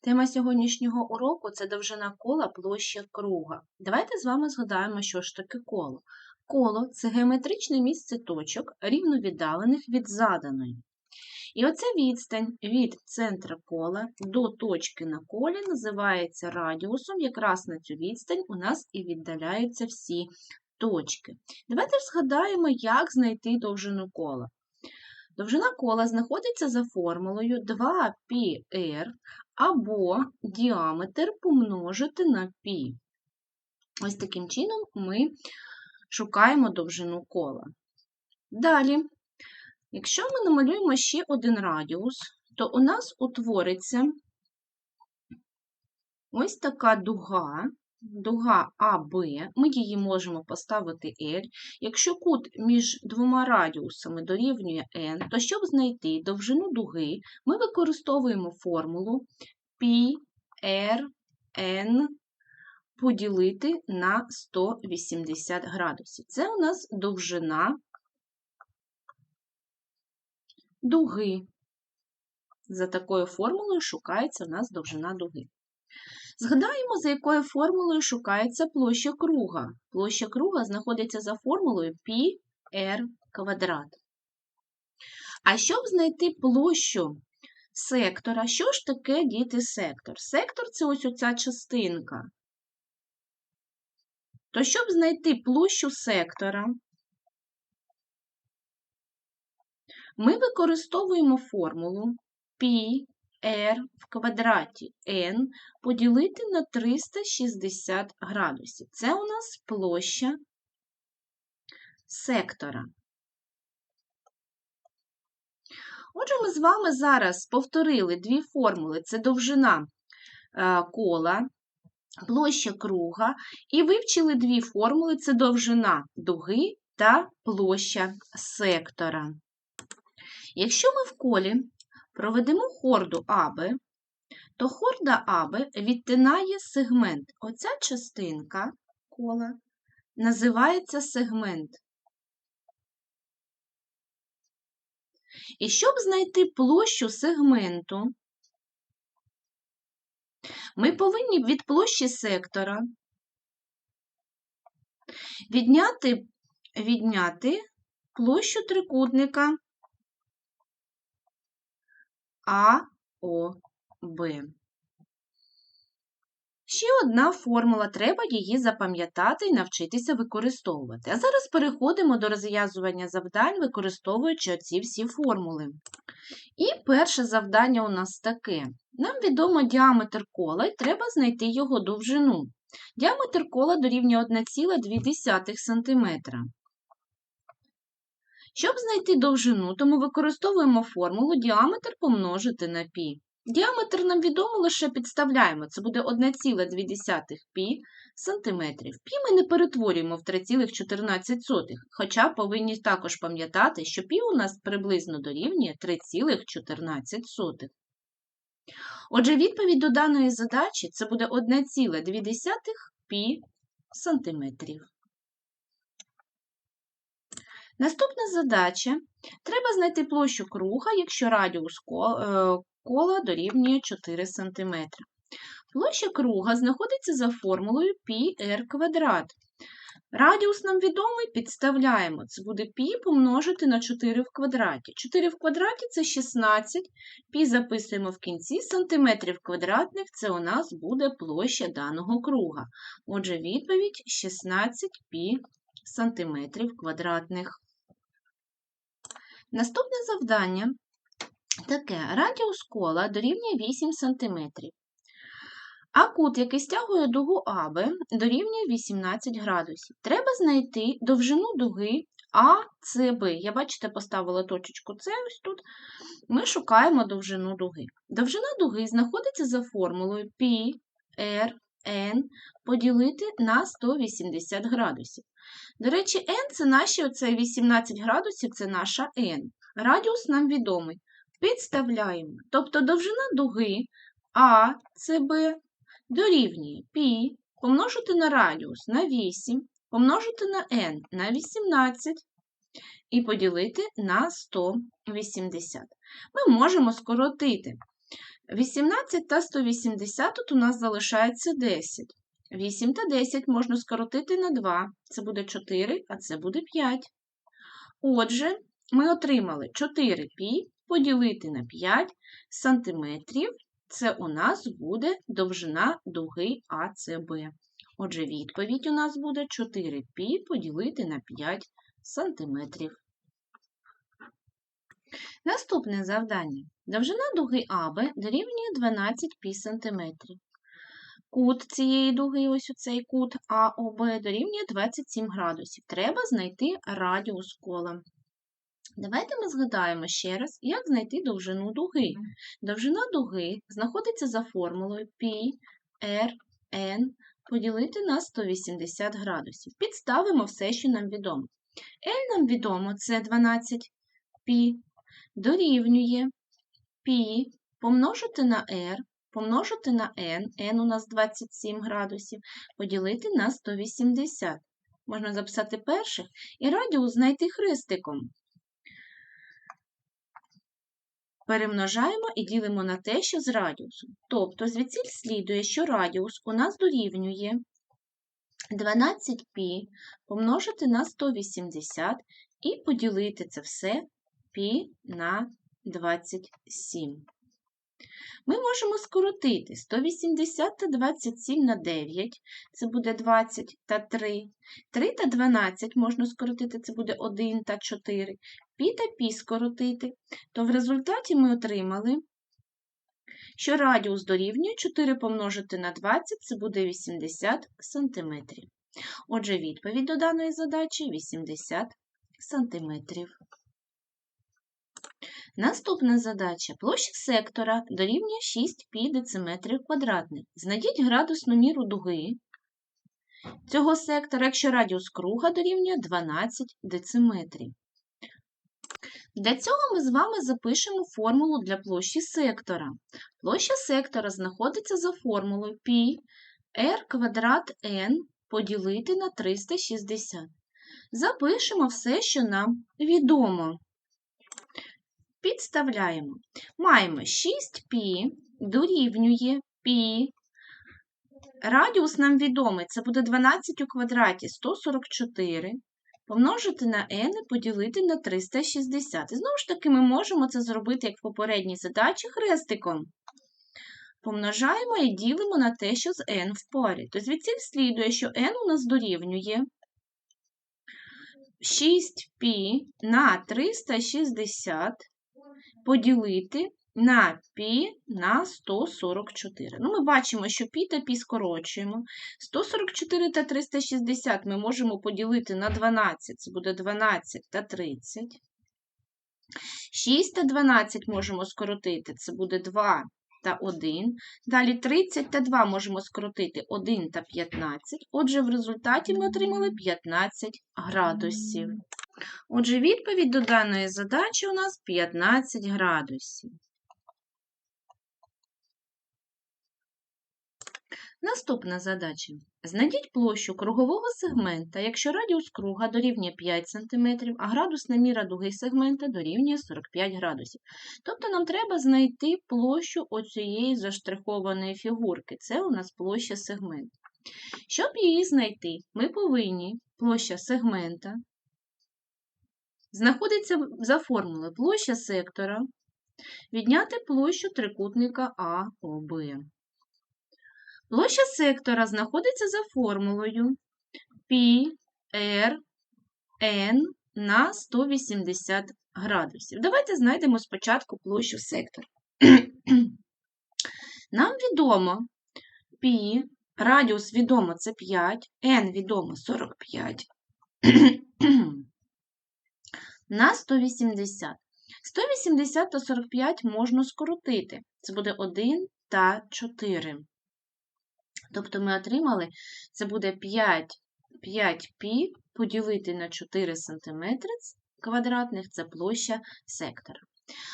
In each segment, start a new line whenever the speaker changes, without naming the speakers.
Тема сьогоднішнього уроку це довжина кола площа круга. Давайте з вами згадаємо, що ж таке коло. Коло це геометричне місце точок, рівно віддалених від заданої. І оця відстань від центра кола до точки на колі називається радіусом. Якраз на цю відстань у нас і віддаляються всі точки. Давайте згадаємо, як знайти довжину кола. Довжина кола знаходиться за формулою 2πr або діаметр помножити на пі. Ось таким чином ми шукаємо довжину кола. Далі, якщо ми намалюємо ще один радіус, то у нас утвориться ось така дуга, дуга АБ, ми її можемо поставити L. Якщо кут між двома радіусами дорівнює n, то щоб знайти довжину дуги, ми використовуємо формулу πrn поділити на 180 градусів. Це у нас довжина дуги. За такою формулою шукається у нас довжина дуги. Згадаємо, за якою формулою шукається площа круга. Площа круга знаходиться за формулою πr квадрат. А щоб знайти площу сектора, що ж таке діти сектор? Сектор це ось оця частинка. То щоб знайти площу сектора, ми використовуємо формулу π r в квадраті n поділити на 360 градусів. Це у нас площа сектора. Отже, ми з вами зараз повторили дві формули: це довжина е, кола, площа круга, і вивчили дві формули: це довжина дуги та площа сектора. Якщо ми в колі проведемо хорду АБ, то хорда АБ відтинає сегмент. Оця частинка кола називається сегмент. І щоб знайти площу сегменту, ми повинні від площі сектора відняти, відняти площу трикутника АОБ. Ще одна формула, треба її запам'ятати і навчитися використовувати. А зараз переходимо до розв'язування завдань, використовуючи ці всі формули. І перше завдання у нас таке. Нам відомо діаметр кола і треба знайти його довжину. Діаметр кола дорівнює 1,2 см. Щоб знайти довжину, то ми використовуємо формулу діаметр помножити на пі. Діаметр нам відомо лише підставляємо, це буде 1,2 пі сантиметрів. Пі ми не перетворюємо в 3,14, хоча повинні також пам'ятати, що пі у нас приблизно дорівнює 3,14. Отже, відповідь до даної задачі це буде 1,2 пі сантиметрів. Наступна задача. Треба знайти площу круга, якщо радіус кола дорівнює 4 см. Площа круга знаходиться за формулою πr квадрат. Радіус нам відомий, підставляємо. Це буде π помножити на 4 в квадраті. 4 в квадраті це 16, π записуємо в кінці сантиметрів квадратних, це у нас буде площа даного круга. Отже, відповідь 16 π сантиметрів квадратних. Наступне завдання таке: радіус кола дорівнює 8 см. А кут, який стягує дугу АБ, дорівнює 18 градусів. Треба знайти довжину дуги АЦБ. Я, бачите, поставила точечку С ось тут. Ми шукаємо довжину дуги. Довжина дуги знаходиться за формулою π, r, n поділити на 180 градусів. До речі, n це наші оце 18 градусів це наша n. Радіус нам відомий. Підставляємо. Тобто довжина дуги АЦБ дорівнює π помножити на радіус на 8, помножити на n на 18 і поділити на 180. Ми можемо скоротити 18 та 180 тут у нас залишається 10. 8 та 10 можна скоротити на 2. Це буде 4, а це буде 5. Отже, ми отримали 4 пі поділити на 5 сантиметрів. Це у нас буде довжина дуги АЦБ. Отже, відповідь у нас буде 4 пі поділити на 5 сантиметрів. Наступне завдання. Довжина дуги АБ дорівнює 12 пі сантиметрів. Кут цієї дуги, ось цей кут АОБ, дорівнює 27 градусів. Треба знайти радіус кола. Давайте ми згадаємо ще раз, як знайти довжину дуги. Довжина дуги знаходиться за формулою π поділити на 180 градусів. Підставимо все, що нам відомо. L нам відомо це 12 π дорівнює π помножити на r, помножити на n, n у нас 27 градусів, поділити на 180. Можна записати перших і радіус знайти хрестиком. Перемножаємо і ділимо на те, що з радіусом. Тобто звідсіль слідує, що радіус у нас дорівнює 12π помножити на 180 і поділити це все π на 27. Ми можемо скоротити 180 та 27 на 9, це буде 20 та 3. 3 та 12 можна скоротити, це буде 1 та 4. Пі та пі скоротити, то в результаті ми отримали, що радіус дорівнює 4 помножити на 20, це буде 80 см. Отже, відповідь до даної задачі 80 см. Наступна задача. Площа сектора дорівнює 6 пі дециметрів квадратних. Знайдіть градусну міру дуги цього сектора, якщо радіус круга дорівнює 12 дециметрів. Для цього ми з вами запишемо формулу для площі сектора. Площа сектора знаходиться за формулою π r квадрат n поділити на 360. Запишемо все, що нам відомо. Підставляємо. Маємо 6π дорівнює π. Радіус нам відомий, це буде 12 у квадраті 144. Помножити на n і поділити на 360. І знову ж таки, ми можемо це зробити, як в попередній задачі, хрестиком. Помножаємо і ділимо на те, що з n в парі. То звідси слідує, що n у нас дорівнює 6π на 360 поділити на пі на 144. Ну, Ми бачимо, що пі та пі скорочуємо. 144 та 360 ми можемо поділити на 12, це буде 12 та 30. 6 та 12 можемо скоротити, це буде 2 та 1. Далі 30 та 2 можемо скоротити 1 та 15. Отже, в результаті ми отримали 15 градусів. Отже, відповідь до даної задачі у нас 15 градусів. Наступна задача. Знайдіть площу кругового сегмента, якщо радіус круга дорівнює 5 см, а градусна міра дуги сегмента дорівнює 45 градусів. Тобто нам треба знайти площу оцієї заштрихованої фігурки. Це у нас площа сегмента. Щоб її знайти, ми повинні площа сегмента знаходиться за формулою площа сектора, відняти площу трикутника АОБ. Площа сектора знаходиться за формулою π r на 180 градусів. Давайте знайдемо спочатку площу сектора. Нам відомо π, радіус відомо це 5, n відомо 45 на 180. 180 та 45 можна скоротити. Це буде 1 та 4. Тобто ми отримали, це буде 5 5π поділити на 4 см квадратних це площа сектора.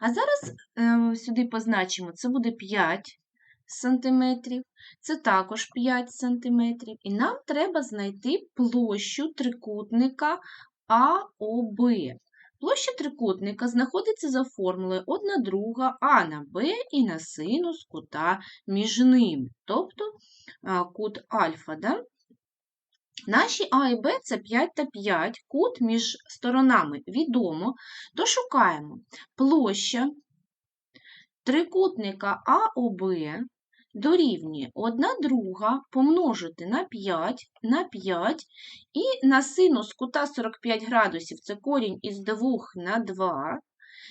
А зараз е, сюди позначимо, це буде 5 см, це також 5 см, і нам треба знайти площу трикутника АОБ. Площа трикутника знаходиться за формулою 1 друга А на Б і на синус кута між ними, тобто кут альфа. Да? Наші А і Б це 5 та 5, кут між сторонами відомо, то шукаємо площа трикутника АОБ дорівнює 1 друга помножити на 5 на 5 і на синус кута 45 градусів, це корінь із 2 на 2,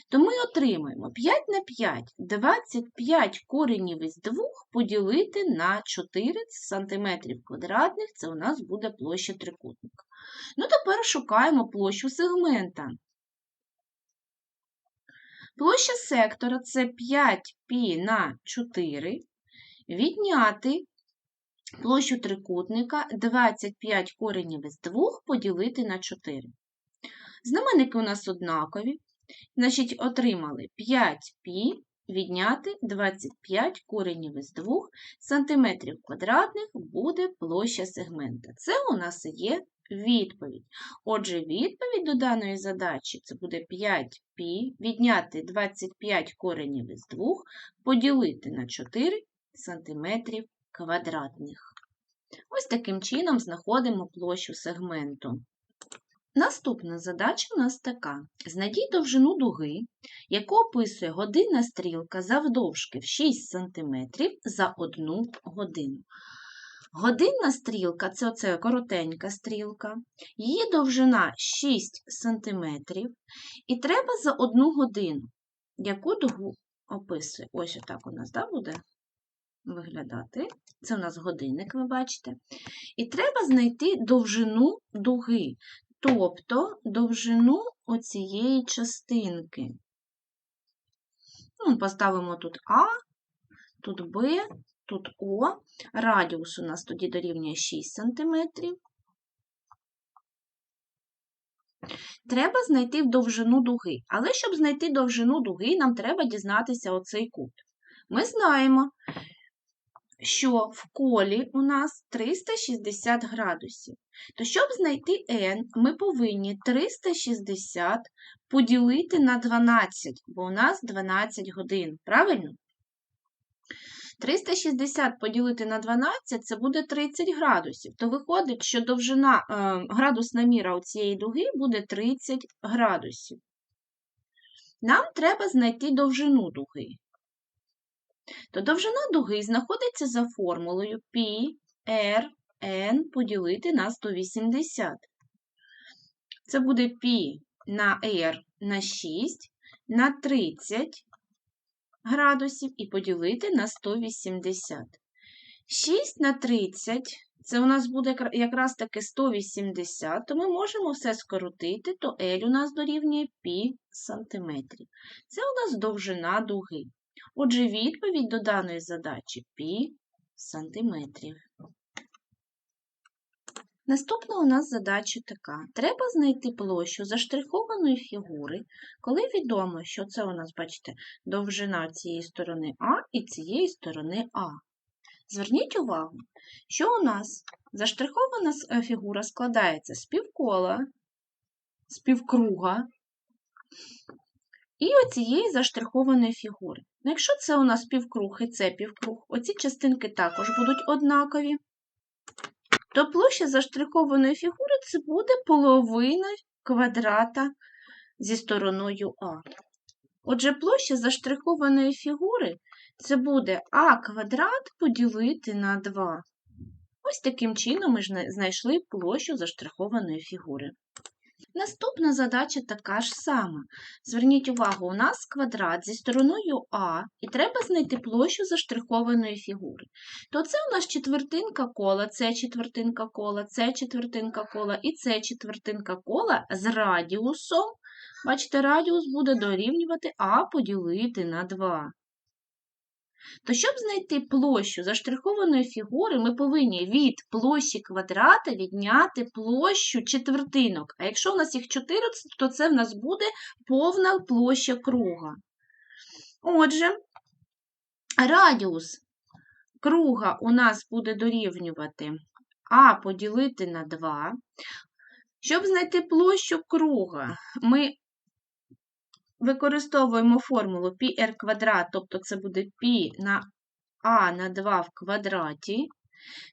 то ми отримаємо 5 на 5, 25 коренів із 2 поділити на 4 см квадратних, це у нас буде площа трикутника. Ну, тепер шукаємо площу сегмента. Площа сектора це 5π на 4, відняти площу трикутника 25 коренів із 2 поділити на 4. Знаменники у нас однакові, значить, отримали 5π відняти 25 коренів із 2 см квадратних буде площа сегмента. Це у нас є відповідь. Отже, відповідь до даної задачі це буде 5π відняти 25 коренів із 2 поділити на 4 см квадратних. Ось таким чином знаходимо площу сегменту. Наступна задача у нас така. Знайдіть довжину дуги, яку описує годинна стрілка завдовжки в 6 см за 1 годину. Годинна стрілка це оце коротенька стрілка, її довжина 6 см, і треба за 1 годину. Яку дугу описує? Ось отак у нас да, буде виглядати. Це у нас годинник, ви бачите. І треба знайти довжину дуги, тобто довжину оцієї частинки. Ну, Поставимо тут А, тут Б, тут О. Радіус у нас тоді дорівнює 6 см. Треба знайти довжину дуги. Але щоб знайти довжину дуги, нам треба дізнатися оцей кут. Ми знаємо, що в колі у нас 360 градусів. То щоб знайти n, ми повинні 360 поділити на 12, бо у нас 12 годин. Правильно? 360 поділити на 12 це буде 30 градусів. То виходить, що довжина е, градусна міра у цієї дуги буде 30 градусів. Нам треба знайти довжину дуги То довжина дуги знаходиться за формулою π r n поділити на 180. Це буде π на r на 6 на 30 градусів і поділити на 180. 6 на 30 це у нас буде якраз таки 180, то ми можемо все скоротити, то L у нас дорівнює π сантиметрів. Це у нас довжина дуги. Отже, відповідь до даної задачі π сантиметрів. Наступна у нас задача така. Треба знайти площу заштрихованої фігури, коли відомо, що це у нас, бачите, довжина цієї сторони А і цієї сторони А. Зверніть увагу, що у нас заштрихована е, фігура складається з півкола, з півкруга і оцієї заштрихованої фігури. Ну, Якщо це у нас півкруг і це півкруг, оці частинки також будуть однакові, то площа заштрихованої фігури це буде половина квадрата зі стороною А. Отже, площа заштрихованої фігури це буде А квадрат поділити на 2. Ось таким чином ми знайшли площу заштрихованої фігури. Наступна задача така ж сама. Зверніть увагу, у нас квадрат зі стороною А, і треба знайти площу заштрихованої фігури. То це у нас четвертинка кола, це четвертинка кола, це четвертинка кола і це четвертинка кола з радіусом. Бачите, радіус буде дорівнювати А поділити на 2. То щоб знайти площу заштрихованої фігури, ми повинні від площі квадрата відняти площу четвертинок. А якщо у нас їх 14, то це в нас буде повна площа круга. Отже, радіус круга у нас буде дорівнювати А поділити на 2. Щоб знайти площу круга, ми використовуємо формулу πr квадрат, тобто це буде π на а на 2 в квадраті.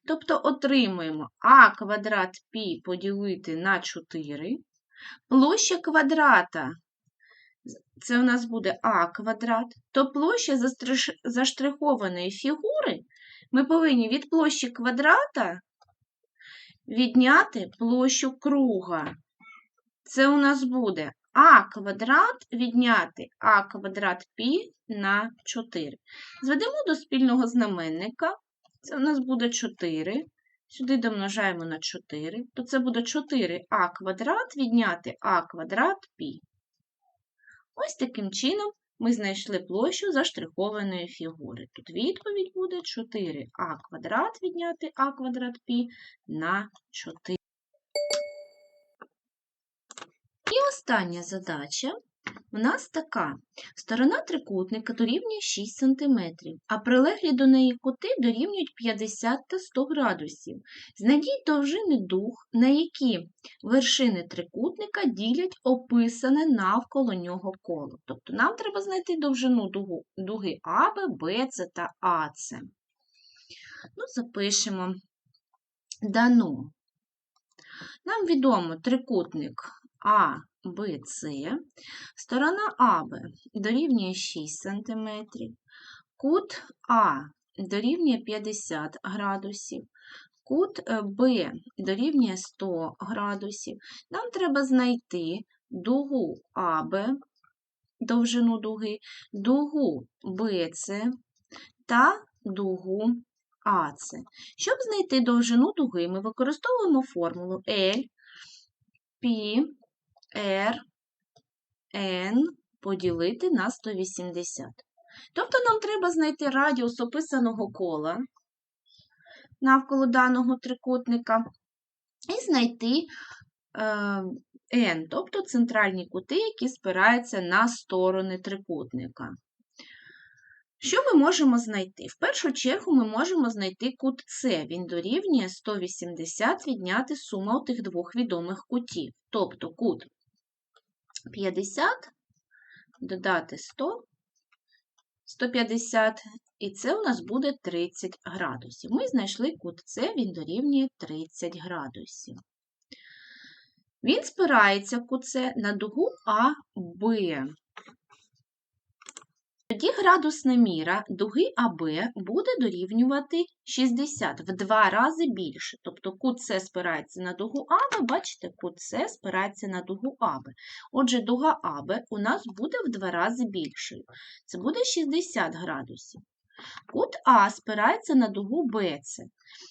Тобто отримуємо а квадрат π поділити на 4. Площа квадрата це у нас буде а квадрат, то площа застриш- заштрихованої фігури ми повинні від площі квадрата відняти площу круга. Це у нас буде а квадрат відняти а квадрат пі на 4. Зведемо до спільного знаменника. Це у нас буде 4. Сюди домножаємо на 4, то це буде 4а квадрат відняти а квадрат пі. Ось таким чином ми знайшли площу заштрихованої фігури. Тут відповідь буде 4а квадрат відняти а квадрат пі на 4. І остання задача у нас така. Сторона трикутника дорівнює 6 см, а прилеглі до неї кути дорівнюють 50 та 100 градусів. Знайдіть довжини дуг, на які вершини трикутника ділять описане навколо нього коло. Тобто нам треба знайти довжину дугу, дуги АБ, БЦ та АЦ. Ну, запишемо дано. Нам відомо трикутник А, Б, С. Сторона АБ дорівнює 6 см, кут А дорівнює 50 градусів, кут е, Б дорівнює 100 градусів. Нам треба знайти дугу АБ, довжину дуги, дугу БЦ та дугу АЦ. Щоб знайти довжину дуги, ми використовуємо формулу L, P, R, N поділити на 180. Тобто нам треба знайти радіус описаного кола навколо даного трикутника і знайти е, N, тобто центральні кути, які спираються на сторони трикутника. Що ми можемо знайти? В першу чергу ми можемо знайти кут С. Він дорівнює 180 відняти сума тих двох відомих кутів. Тобто кут 50, додати 100, 150, і це у нас буде 30 градусів. Ми знайшли кут С, він дорівнює 30 градусів. Він спирається кут С на дугу АБ. Тоді градусна міра дуги АБ буде дорівнювати 60 в два рази більше. Тобто кут С спирається на дугу АБ, бачите, кут спирається на дугу АБ. Отже, дуга АБ у нас буде в два рази більшою. Це буде 60 градусів. Кут А спирається на дугу БЦ.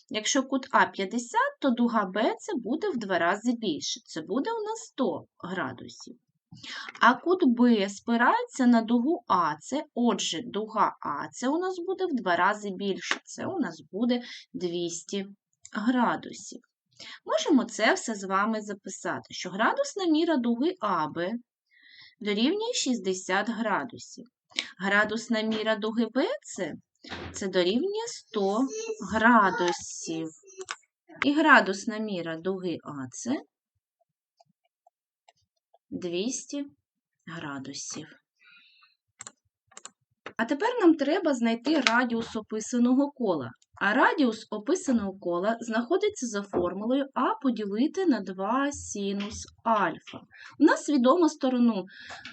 Якщо кут А 50, то дуга БЦ буде в два рази більше. Це буде у нас 100 градусів. А кут Б спирається на дугу АЦ, отже, дуга АЦ у нас буде в два рази більше. Це у нас буде 200 градусів. Можемо це все з вами записати, що градусна міра дуги АБ дорівнює 60 градусів. Градусна міра дуги БЦ це дорівнює 100 градусів. І градусна міра дуги АЦ 200 градусів. А тепер нам треба знайти радіус описаного кола. А радіус описаного кола знаходиться за формулою А поділити на 2 синус альфа. У нас відомо сторону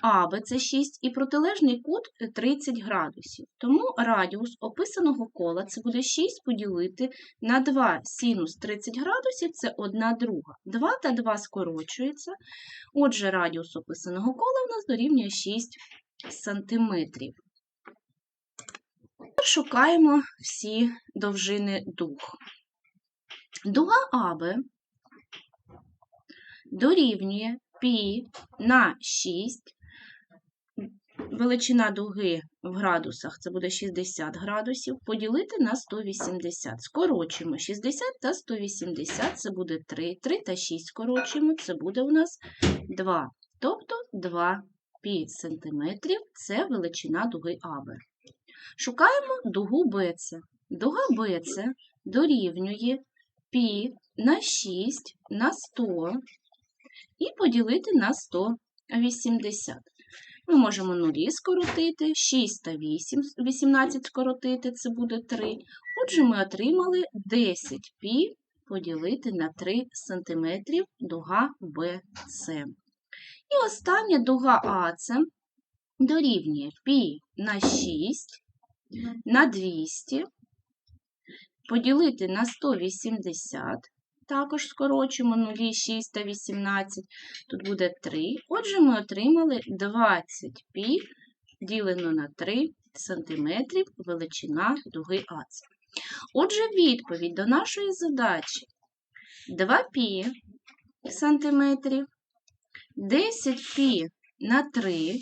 АБ це 6 і протилежний кут 30 градусів. Тому радіус описаного кола це буде 6 поділити на 2 синус 30 градусів це 1 друга. 2 та 2 скорочується. Отже, радіус описаного кола у нас дорівнює 6 сантиметрів. Шукаємо всі довжини дуг. Дуга АБ дорівнює π на 6. Величина дуги в градусах це буде 60 градусів, поділити на 180. Скорочуємо 60 та 180, це буде 3. 3 та 6 скорочуємо, це буде у нас 2. Тобто 2 пі сантиметрів це величина дуги АБ. Шукаємо дугу БЦ. Дуга БЦ дорівнює π на 6 на 100 і поділити на 180. Ми можемо нулі скоротити, 6 та 8, 18 скоротити, це буде 3. Отже, ми отримали 10 пі поділити на 3 см дуга BC. І остання дуга АЦ дорівнює пі на 6 на 200 поділити на 180, також скорочуємо 0, 6 та 18, тут буде 3. Отже, ми отримали 20 пі ділено на 3 см величина дуги АЦ. Отже, відповідь до нашої задачі 2 пі сантиметрів, 10 пі на 3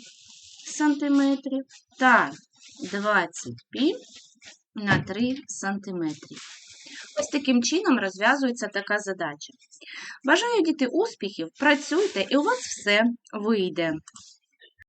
сантиметрів та 20 пі на 3 см. Ось таким чином розв'язується така задача. Бажаю діти успіхів, працюйте і у вас все вийде.